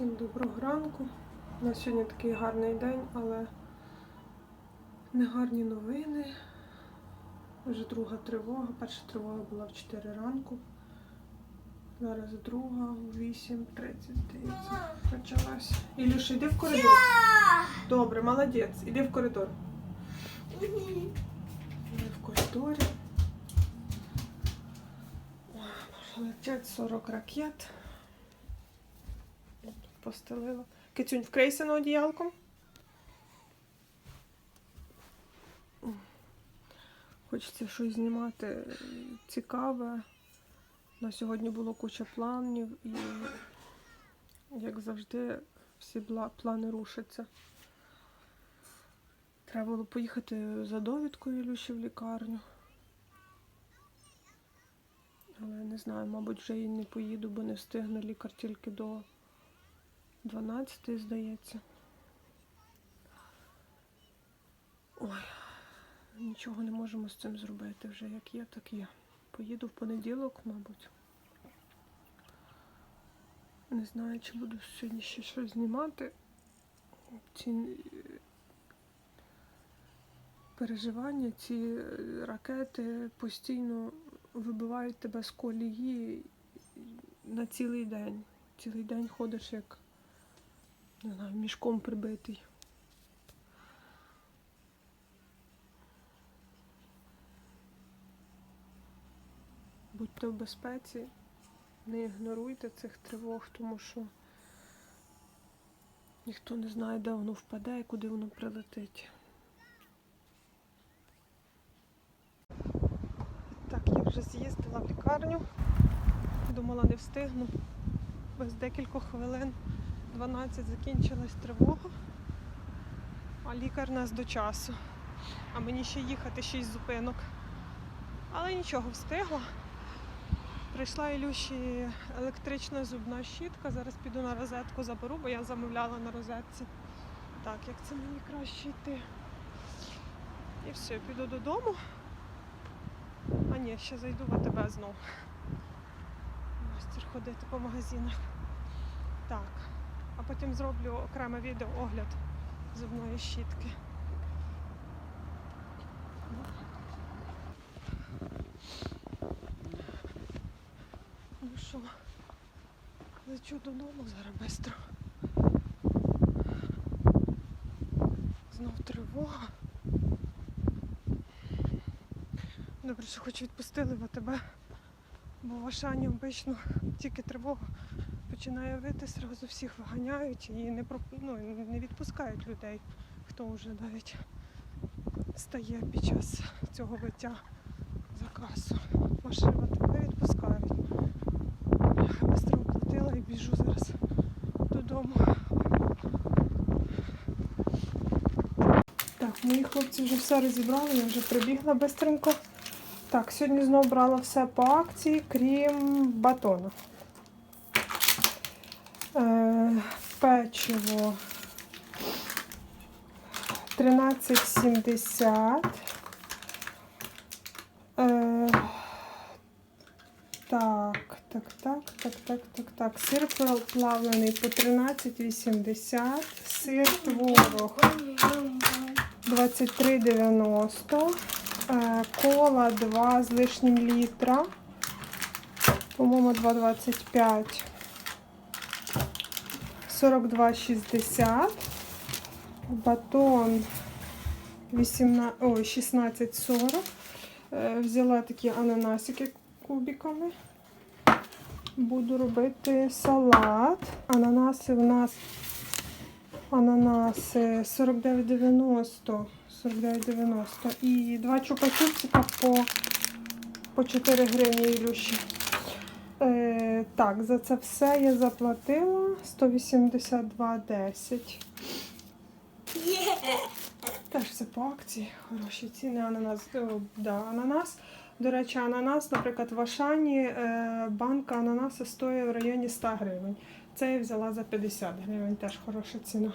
Всім доброго ранку. У нас сьогодні такий гарний день, але не гарні новини. Вже друга тривога. Перша тривога була в 4 ранку. Зараз друга в 8.30, здається, почалась. Ілюша, йди в коридор. Добре, молодець. Іди в коридор. Іди в коридорі. Летять 40 ракет. Постелила. Кицюнь, вкрийся на одіялком. Хочеться щось знімати цікаве. На сьогодні було куча планів і, як завжди, всі плани рушаться. Треба було поїхати за довідкою Ілюші в лікарню. Але не знаю, мабуть, вже і не поїду, бо не встигне лікар тільки до 12, здається. Ой, нічого не можемо з цим зробити вже як є, так є. Поїду в понеділок, мабуть. Не знаю, чи буду сьогодні ще щось знімати. Ці е, переживання, ці е, ракети постійно вибивають тебе з колії на цілий день. Цілий день ходиш як не знаю, мішком прибитий. Будьте в безпеці, не ігноруйте цих тривог, тому що ніхто не знає, де воно впаде і куди воно прилетить. Так, я вже з'їздила в лікарню. Думала, не встигну. Без декількох хвилин 12 закінчилась тривога, а лікар нас до часу. А мені ще їхати 6 зупинок. Але нічого встигла. Прийшла Ілюші електрична зубна щітка. Зараз піду на розетку заберу, бо я замовляла на розетці. Так, як це мені краще йти. І все, піду додому. А ні, ще зайду в АТБ знов. Мастер ходити по магазинах. Так. А потім зроблю окреме відео огляд зубної щітки. Ну що, лечу додому зараз швидко. Знов тривога. Добре, що хоч відпустили в АТБ, бо в Ашані обично тільки тривога починає вити, зразу всіх виганяють і не, ну, не відпускають людей, хто вже навіть стає під час цього виття за касу. Машини тебе відпускають. Я быстро оплатила і біжу зараз додому. Так, мої хлопці вже все розібрали, я вже прибігла бистренько. Так, сьогодні знову брала все по акції, крім батону. Е, печиво 13,70. Е, так, так, так, так, так, так, так. Сир плавлений по 13,80. Сир творог 23,90. Е, кола 2 з лишнім літра. По-моєму, 2,25. 42,60. Батон 16,40. Е, Взяла такі ананасики кубиками. Буду робити салат. Ананаси у нас ананаси 49,90. 49,90. І два чупа-чупсика по, по 4 гривні Ілюші. Е, так, за це все я заплатила 182,10. Теж все по акції. Хороші ціни. Ананас. О, да, ананас. До речі, ананас, наприклад, в Ашані е, банка ананаса стоїть в районі 100 гривень. Це я взяла за 50 гривень, теж хороша ціна.